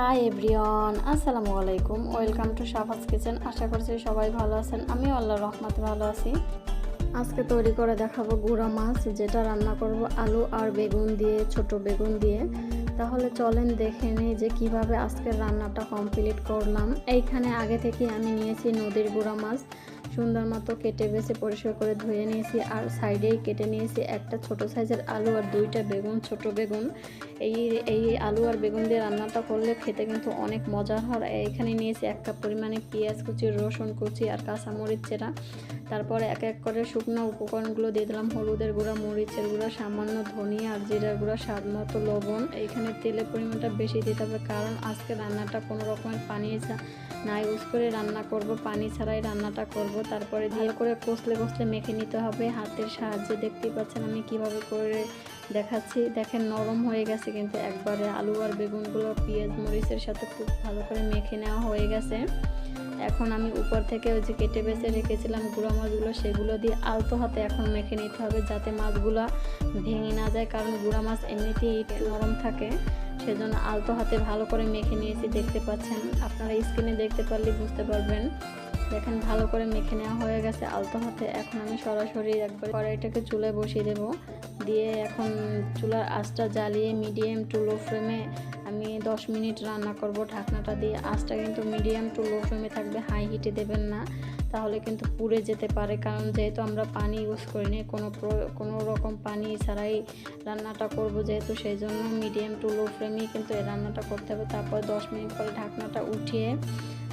High everyone আসসালামু আলাইকুম welcome to Shafaz kitchen আশা করছি সবাই ভালো আছেন। আমিও আল্লাহর রহমতে ভালো আছি। আজকে তৈরি করে দেখাবো গুঁড়া মাছ, যেটা রান্না করব আলু আর বেগুন দিয়ে, ছোট বেগুন দিয়ে। তাহলে চলেন দেখে নিই যে কীভাবে আজকের রান্নাটা কমপ্লিট করলাম। এইখানে আগে থেকে আমি নিয়েছি নদীর গুঁড়া মাছ। সুন্দর মতো কেটে বেছে পরিষ্কার করে ধুয়ে নিয়েছি আর সাইডেই কেটে নিয়েছি একটা ছোট সাইজের আলু আর দুইটা বেগুন, ছোট বেগুন। এই এই আলু আর বেগুন দিয়ে রান্নাটা করলে খেতে কিন্তু অনেক মজার হয়। এখানে নিয়েছি এক কাপ পরিমাণে পেঁয়াজ কুচি, রসুন কুচি আর কাঁচামরিচ চেরা। তারপরে এক এক করে শুকনো উপকরণগুলো দিয়ে দিলাম, হলুদের গুঁড়া, মরিচের গুঁড়া, সামান্য ধনিয়া আর জিরার গুঁড়া, স্বাদ মতো লবণ। এইখানে তেলের পরিমাণটা বেশি দিতে হবে কারণ আজকে রান্নাটা কোনো রকমের পানি না ইউজ করে রান্না করব, পানি ছাড়াই রান্নাটা করব। তারপরে ভালো করে কষলে কষলে মেখে নিতে হবে। হাতের সাহায্যে দেখতেই পাচ্ছেন আমি কীভাবে করে দেখাচ্ছি। দেখেন নরম হয়ে গেছে কিন্তু একবারে আলু আর বেগুনগুলো পেঁয়াজ, মরিচের সাথে খুব ভালো করে মেখে নেওয়া হয়ে গেছে। এখন আমি উপর থেকে ওই যে কেটে বেছে রেখেছিলাম গুঁড়ো মাছগুলো, সেগুলো দিয়ে আলতো হাতে এখন মেখে নিতে হবে যাতে মাছগুলো ভেঙে না যায়। কারণ গুঁড়া মাছ এমনিতেই নরম থাকে, সেজন্য আলতো হাতে ভালো করে মেখে নিয়েছি। দেখতে পাচ্ছেন, আপনারা স্ক্রিনে দেখতে পারলে বুঝতে পারবেন। দেখেন, ভালো করে মেখে নেওয়া হয়ে গেছে আলতো হাতে। এখন আমি সরাসরি একবার কড়াইটাকে চুলে বসিয়ে দেব। দিয়ে এখন চুলার আঁচটা জ্বালিয়ে মিডিয়াম টু লো ফ্লেমে আমি দশ মিনিট রান্না করব ঢাকনাটা দিয়ে। আঁচটা কিন্তু মিডিয়াম টু লো ফ্লেমে থাকবে হাই হিটে দেবেন না। তাহলে কিন্তু পুড়ে যেতে পারে। কারণ যেহেতু আমরা পানি ইউজ করি করিনি, কোনো কোনো রকম পানি ছাড়াই রান্নাটা করব যেহেতু সেই জন্য মিডিয়াম টু লো ফ্লেমেই কিন্তু এই রান্নাটা করতে হবে। তারপর দশ মিনিট পরে ঢাকনাটা উঠিয়ে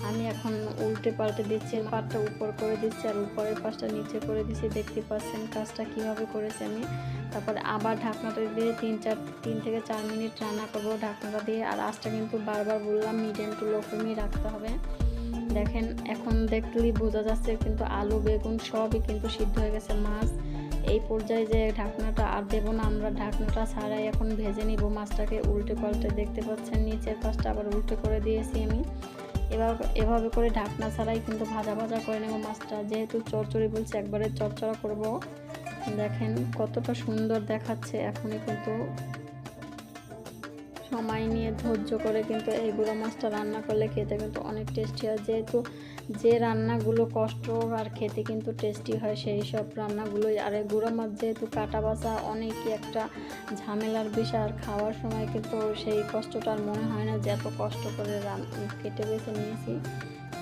আমি এখন উল্টে পাল্টে দিচ্ছি পাটটা উপর করে দিচ্ছি আর উপরের পাশটা নিচে করে দিচ্ছি। দেখতে পাচ্ছেন কাজটা কীভাবে করেছি আমি। তারপরে আবার ঢাকনাটা দিয়ে তিন চার, তিন থেকে চার মিনিট রান্না করব ঢাকনাটা দিয়ে। আর আঁচটা কিন্তু বারবার বললাম মিডিয়াম টু লো ফ্লেমেই রাখতে হবে। দেখেন, এখন দেখলেই বোঝা যাচ্ছে কিন্তু আলু, বেগুন সবই কিন্তু সিদ্ধ হয়ে গেছে মাছ। এই পর্যায়ে যে ঢাকনাটা আর দেবো না, আমরা ঢাকনাটা ছাড়াই এখন ভেজে নিব মাছটাকে উল্টে পাল্টে। দেখতে পাচ্ছেন, নিচের পাশটা আবার উল্টে করে দিয়েছি আমি। এবার এভাবে করে ঢাকনা ছাড়াই কিন্তু ভাজা ভাজা করে নেব মাছটা। যেহেতু চচ্চড়ি বলছে, একবারে চচ্চড়া করব। দেখেন কতটা সুন্দর দেখাচ্ছে, এখনই কিন্তু সময় নিয়ে ধৈর্য করে কিন্তু এই গুঁড়ো মাছটা রান্না করলে খেতে কিন্তু অনেক টেস্টি হয়। যেহেতু যে রান্নাগুলো কষ্ট আর খেতে কিন্তু টেস্টি হয়, সেই সব রান্নাগুলোই। আর এই গুঁড়ো মাছ যেহেতু কাটা বাসা অনেকই একটা ঝামেলার বিষয়। আর খাওয়ার সময় কিন্তু সেই কষ্টটা আর মনে হয় না যে এত কষ্ট করে রান কেটে বেছে নিয়েছি।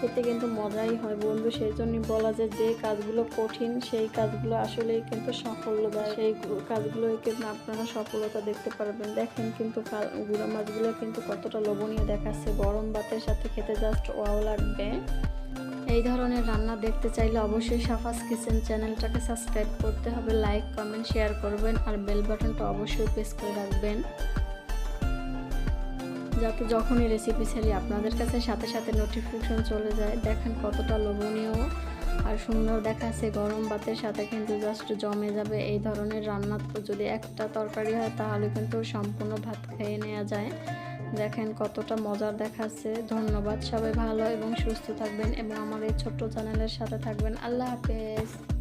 খেতে কিন্তু মজাই হয় বন্ধু। সেই জন্যই বলা যায় যে কাজগুলো কঠিন, সেই কাজগুলো আসলেই কিন্তু সাফল্য দেয় সেই কাজগুলোই কিন্তু আপনারা সফলতা দেখতে পারবেন। দেখেন কিন্তু গুঁড়া মাছগুলো কিন্তু কতটা লোভনীয় দেখাচ্ছে। গরম ভাতের সাথে খেতে জাস্ট ওয়াও লাগবে। এই ধরনের রান্না দেখতে চাইলে অবশ্যই সাফাস কিচেন চ্যানেলটাকে সাবস্ক্রাইব করতে হবে। লাইক, কমেন্ট, শেয়ার করবেন আর বেল বাটনটা অবশ্যই প্রেস করে রাখবেন। যাতে যখনই রেসিপি ছাড়ি আপনাদের কাছে সাথে সাথে নোটিফিকেশন চলে যায়। দেখেন কতটা লোভনীয় আর সুন্দর দেখাচ্ছে গরম ভাতের সাথে কিন্তু জাস্ট জমে যাবে এই ধরনের রান্না। যদি একটা তরকারি হয় তাহলে কিন্তু সম্পূর্ণ ভাত খেয়ে নেওয়া যায়। দেখেন কতটা মজার দেখাচ্ছে। ধন্যবাদ, সবাই ভালো এবং সুস্থ থাকবেন এবং আমার এই ছোট্ট চ্যানেলের সাথে থাকবেন। আল্লাহ হাফেজ।